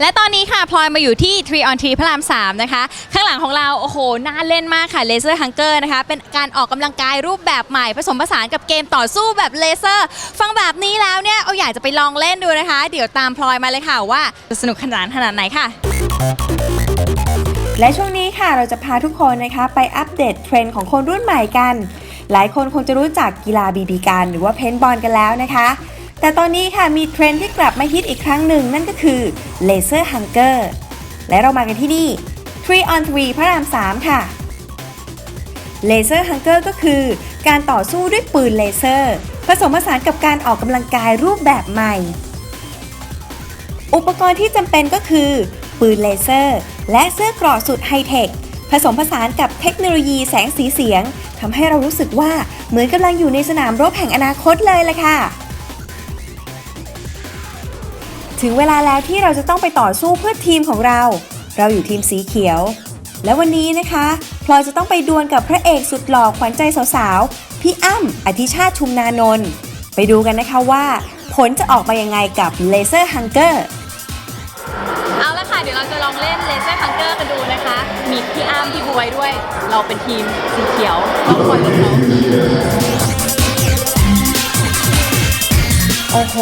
และตอนนี้ค่ะพลอยมาอยู่ที่ Tree on Tree พระราม 3 นะคะ ข้างหลังของเราโอ้โหน่าเล่นมากค่ะ Laser Hunger นะคะ เป็นการออกกำลังกายรูปแบบใหม่ ผสมผสานกับเกมต่อสู้แบบเลเซอร์ ฟังแบบนี้แล้วเนี่ย เอาอยากจะไปลองเล่นดูนะคะ เดี๋ยวตามพลอยมาเลยค่ะว่าจะสนุกขนาดขนาดไหนค่ะ และช่วงนี้ค่ะเราจะพาทุกคนนะคะไปอัปเดตเทรนด์ของคนรุ่นใหม่กัน หลายคนคงจะรู้จักกีฬาบีบีกันหรือว่าเพนบอลกันแล้วนะคะ แต่ตอนนี้ค่ะมีเทรนด์ที่กลับมาฮิตอีกครั้งหนึ่งนั่นก็คือ Laser Hunger และเรามากันที่นี่ 3 on 3 พระราม 3 ค่ะ Laser Hunger ก็คือ การต่อสู้ด้วยปืนเลเซอร์ ผสมผสานกับการออกกำลังกายรูปแบบใหม่ อุปกรณ์ที่จำเป็นก็คือ ปืนเลเซอร์ และเสื้อกราะสุดไฮเทคผสมผสานกับเทคโนโลยีแสงสีเสียงทำให้เรารู้สึกว่าเหมือนกำลังอยู่ในสนามรบแห่งอนาคตเลยล่ะค่ะ ถึงเวลาแล้วที่เราจะต้องไปต่อสู้เพื่อทีมของเรา เราอยู่ทีมสีเขียว และวันนี้นะคะพลอยจะต้องไปดวลกับพระเอกสุดหล่อขวัญใจสาวๆ พี่อ้ำอธิชาติชุมนานนท์ไปดูกันนะคะว่า ผลจะออกมายังไงกับ Laser Hunger เอาละค่ะ เดี๋ยวเราจะลองเล่น Laser Hunger กันดูนะคะ มีพี่อาร์มพี่บวยด้วย เราเป็นทีมสีเขียวต้องคนกับเขาโอ้โห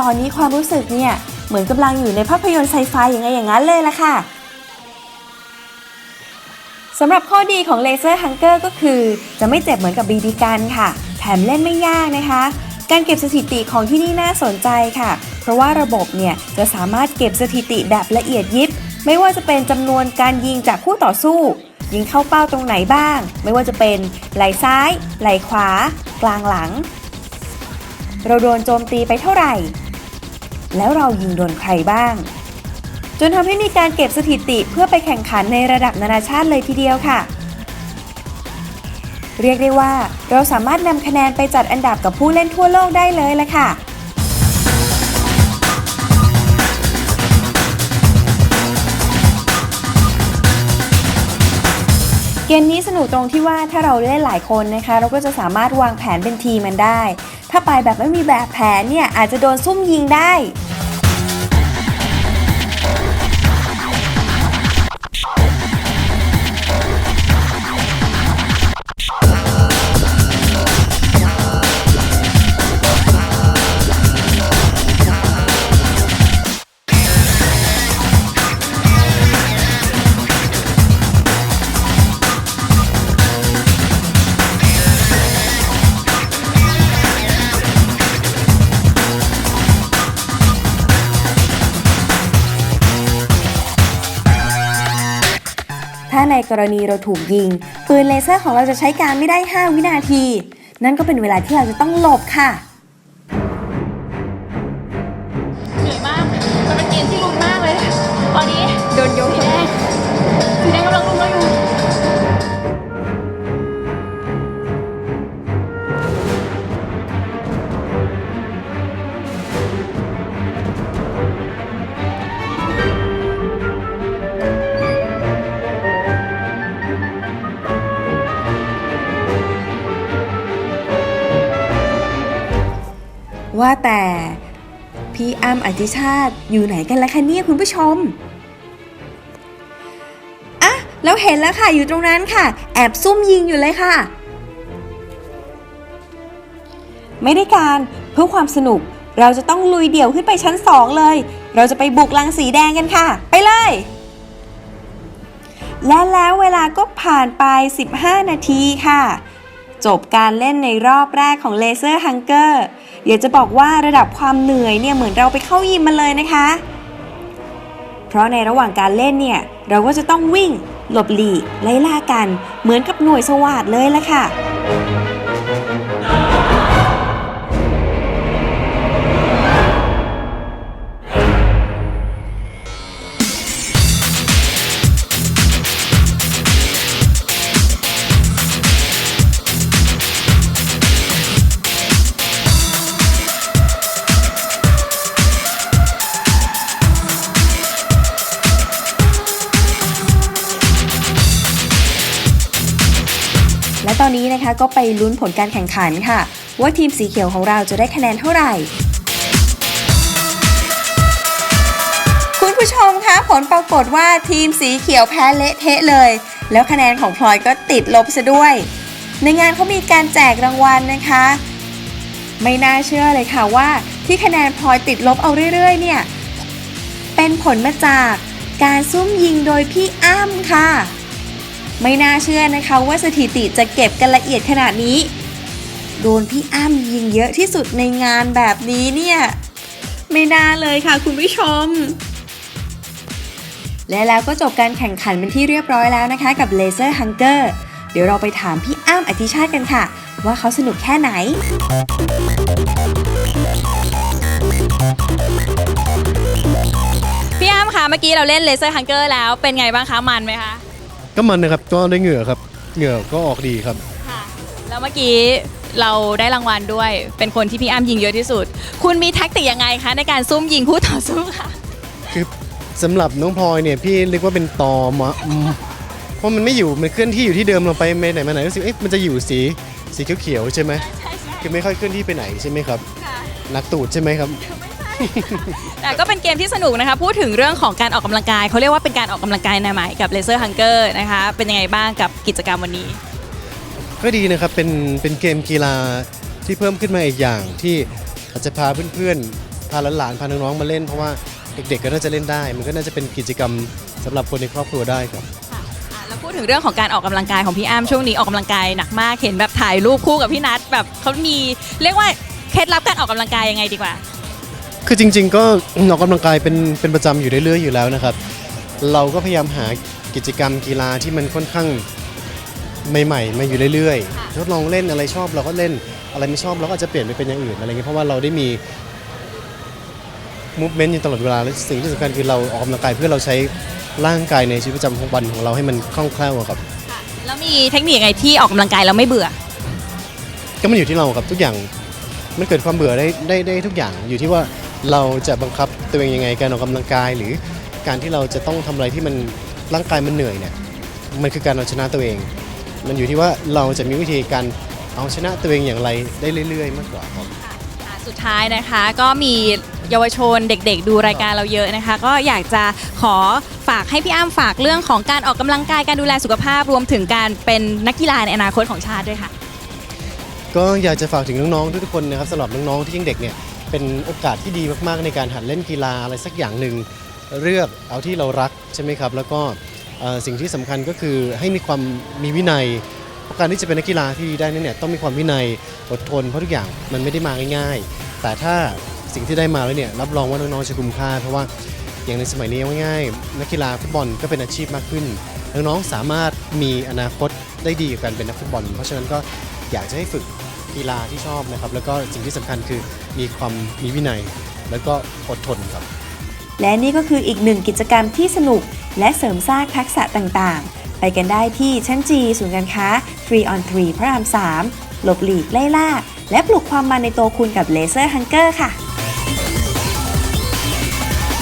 ตอนนี้ความรู้สึกเนี่ย เหมือนกำลังอยู่ในภาพยนตร์ไซไฟอย่างไงอย่างนั้นเลยละค่ะสำหรับข้อดีของ Laser Hunger ก็คือ จะไม่เจ็บเหมือนกับ BB กันค่ะ แถมเล่นไม่ยากนะคะ การเก็บสถิติของที่นี่น่าสนใจค่ะ เพราะว่าระบบเนี่ยจะสามารถเก็บสถิติแบบละเอียดยิบ ไม่ว่าจะเป็นจำนวนการยิงจากคู่ต่อสู้ ยิงเข้าเป้าตรงไหนบ้าง ไม่ว่าจะเป็นไหลซ้าย ไหลขวา กลางหลัง เราโดนโจมตีไปเท่าไหร่ แล้วเรายิงโดนใครบ้าง จนทำให้มีการเก็บสถิติเพื่อไปแข่งขันในระดับนานาชาติเลยทีเดียวค่ะ เรียกได้ว่าเราสามารถนำคะแนนไปจัดอันดับกับผู้เล่นทั่วโลกได้เลยละค่ะเกมนี้สนุกตรงที่ว่าถ้าเราเล่นหลายคนนะคะ เราก็จะสามารถวางแผนเป็นทีมันได้ ถ้าไปแบบไม่มีแบบแผนเนี่ยอาจจะโดนซุ่มยิงได้ กรณีเราถูกยิง ปืนเลเซอร์ของเราจะใช้การไม่ได้ 5 วินาที นั่นก็เป็นเวลาที่เราจะต้องหลบค่ะเหนื่อยมากมันเป็นเกมที่ลุ้นมากเลย ตอนนี้โดนยกแดง พี่อ้ำอธิชาติอยู่ไหนกันล่ะคะเนี่ยคุณผู้ชมอะแล้วเห็นแล้วค่ะอยู่ตรงนั้นค่ะ แอบซุ่มยิงอยู่เลยค่ะ ไม่ได้การเพื่อความสนุกเราจะต้องลุยเดี่ยวขึ้นไปชั้น2เลย เราจะไปบุกลังสีแดงกันค่ะ ไปเลย และแล้วเวลาก็ผ่านไป 15 นาทีค่ะ จบการเล่นในรอบแรกของ Laser Hunger อร์ ยากจะบอกว่าระดับความเหนื่อยเนี่ยเหมือนเราไปเข้ายิมมาเลยนะคะ เพราะในระหว่างการเล่นเนี่ยเราก็จะต้องวิ่ง หลบหลีกไล่ล่ากัน เหมือนกับหน่วยสวาดเลยละค่ะ ตอนนี้นะคะก็ไปลุ้นผลการแข่งขันค่ะ ว่าทีมสีเขียวของเราจะได้คะแนนเท่าไหร่ผู้ชมคะผลปรากฏว่าทีมสีเขียวแพ้เละเทะเลย แล้วคะแนนของพลอยก็ติดลบซะด้วย ในงานเขามีการแจกรางวัลนะคะ ไม่น่าเชื่อเลยค่ะว่า ที่คะแนนพลอยติดลบเอาเรื่อยๆเนี่ยเป็นผลมาจากการซุ่มยิงโดยพี่อ้ำค่ะ ไม่น่าเชื่อนะคะว่าสถิติจะเก็บกันละเอียดขนาดนี้ โดนพี่อ้ำยิงเยอะที่สุดในงานแบบนี้เนี่ย ไม่น่าเลยค่ะคุณผู้ชม และแล้วก็จบการแข่งขันเป็นที่เรียบร้อยแล้วนะคะกับ Laser Hunger เดี๋ยวเราไปถามพี่อ้ำอธิชาติกันค่ะ ว่าเขาสนุกแค่ไหนพี่อ้ำคะเมื่อกี้เราเล่น Laser Hunger แล้วเป็นไงบ้างคะมันไหมคะ ก็มันนะครับก็ได้เหงื่อครับเหงื่อก็ออกดีครับ ค่ะแล้วเมื่อกี้เราได้รางวัลด้วย เป็นคนที่พี่อ้ำยิงเยอะที่สุด คุณมีแท็กติกยังไงคะในการซุ่มยิงคู่ต่อสู้ค่ะ คือสำหรับน้องพลอยเนี่ยพี่เรียกว่าเป็นตอมะอืมเพราะมันไม่อยู่มันเคลื่อนที่อยู่ที่เดิมเราไปไหนมาไหนรู้สึกเอ๊ะมันจะอยู่สีสีเขียวๆใช่ไหมใช่ใช่คือไม่ค่อยเคลื่อนที่ไปไหนใช่ไหมครับ ค่ะนักตูดใช่ไหมครับ แต่ก็เป็นเกมที่สนุกนะคะ พูดถึงเรื่องของการออกกำลังกายเขาเรียกว่าเป็นการออกกำลังกายใหม่ๆกับ Laser Hunger นะคะ เป็นยังไงบ้างกับกิจกรรมวันนี้ ก็ดีนะครับ เป็นเป็นเกมกีฬาที่เพิ่มขึ้นมาอีกอย่างที่อาจจะพาเพื่อนๆ พาหลานๆ พาน้องๆ มาเล่นเพราะว่าเด็กๆ ก็น่าจะเล่นได้ มันก็น่าจะเป็นกิจกรรมสำหรับคนในครอบครัวได้ครับค่ะอะแล้วพูดถึงเรื่องของการออกกำลังกายของพี่อ้ำช่วงนี้ออกกำลังกายหนักมาก เห็นแบบถ่ายรูปคู่กับพี่นัทแบบเขามีเรียกว่าเคล็ดลับการออกกำลังกายยังไงดีกว่า คือจริง ๆ ก็ออกกำลังกายเป็นเป็นประจำอยู่เรื่อยๆอยู่แล้วนะครับ เราก็พยายามหากิจกรรมกีฬาที่มันค่อนข้างใหม่ๆมาอยู่เรื่อยค่ะๆทดลองเล่นอะไรชอบเราก็เล่นอะไรไม่ชอบเราก็อาจจะเปลี่ยนไปเป็นอย่างอื่นอะไรเงี้ยเพราะว่าเราได้มี movement อยู่ตลอดเวลาและสิ่งที่สำคัญคือเราออกกำลังกายเพื่อเราใช้ร่างกายในชีวิตประจำวันของเราให้มันคล่องแคล่วอะครับค่ะแล้วมีเทคนิคยังไงที่ออกกำลังกายแล้วไม่เบื่อ ก็มันอยู่ที่เราครับทุกอย่างมันเกิดความเบื่อได้ได้ได้ทุกอย่างอยู่ที่ว่า เราจะบังคับตัวเองยังไงการออกกำลังกาย หรือการที่เราจะต้องทำอะไรที่มันร่างกายมันเหนื่อยเนี่ยมันคือการเอาชนะตัวเอง มันอยู่ที่ว่าเราจะมีวิธีการเอาชนะตัวเองอย่างไรได้เรื่อย ๆ มากกว่าครับอะสุดท้ายนะคะก็มีเยาวชนเด็กๆ ดูรายการเราเยอะนะคะ ก็อยากจะขอฝากให้พี่อ้ำฝากเรื่องของการออกกำลังกายการดูแลสุขภาพรวมถึงการเป็นนักกีฬาในอนาคตของชาติด้วยค่ะ ก็อยากจะฝากถึงน้องๆทุกๆคนนะครับสำหรับน้องๆที่ยังเด็กเนี่ย เป็นโอกาสที่ดีมากๆในการหัดเล่นกีฬาอะไรสักอย่างหนึ่งเลือกเอาที่เรารักใช่ไหมครับ แล้วก็สิ่งที่สำคัญก็คือให้มีความมีวินัยเพราะการที่จะเป็นนักกีฬาที่ดีได้นั้นเนี่ยต้องมีความวินัยอดทนเพราะทุกอย่างมันไม่ได้มาง่ายๆ แต่ถ้าสิ่งที่ได้มาแล้วเนี่ยรับรองว่าน้องๆจะคุ้มค่า เพราะว่าอย่างในสมัยนี้ง่ายๆนักกีฬาฟุตบอลก็เป็นอาชีพมากขึ้นน้องๆสามารถมีอนาคตได้ดีกับการเป็นนักฟุตบอล เพราะฉะนั้นก็อยากจะให้ฝึก กีฬาที่ชอบนะครับ แล้วก็สิ่งที่สำคัญคือมีความมีวินัย แล้วก็อดทนครับ และนี่ก็คืออีกหนึ่งกิจกรรมที่สนุก และเสริมสร้างทักษะต่างๆ ไปกันได้ที่ชั้นจีศูนย์การค้า 3 on 3 พระราม 3 หลบหลีกไล่ล่า และปลุกความมันในตัวคุณกับเลเซอร์ฮังเกอร์ค่ะ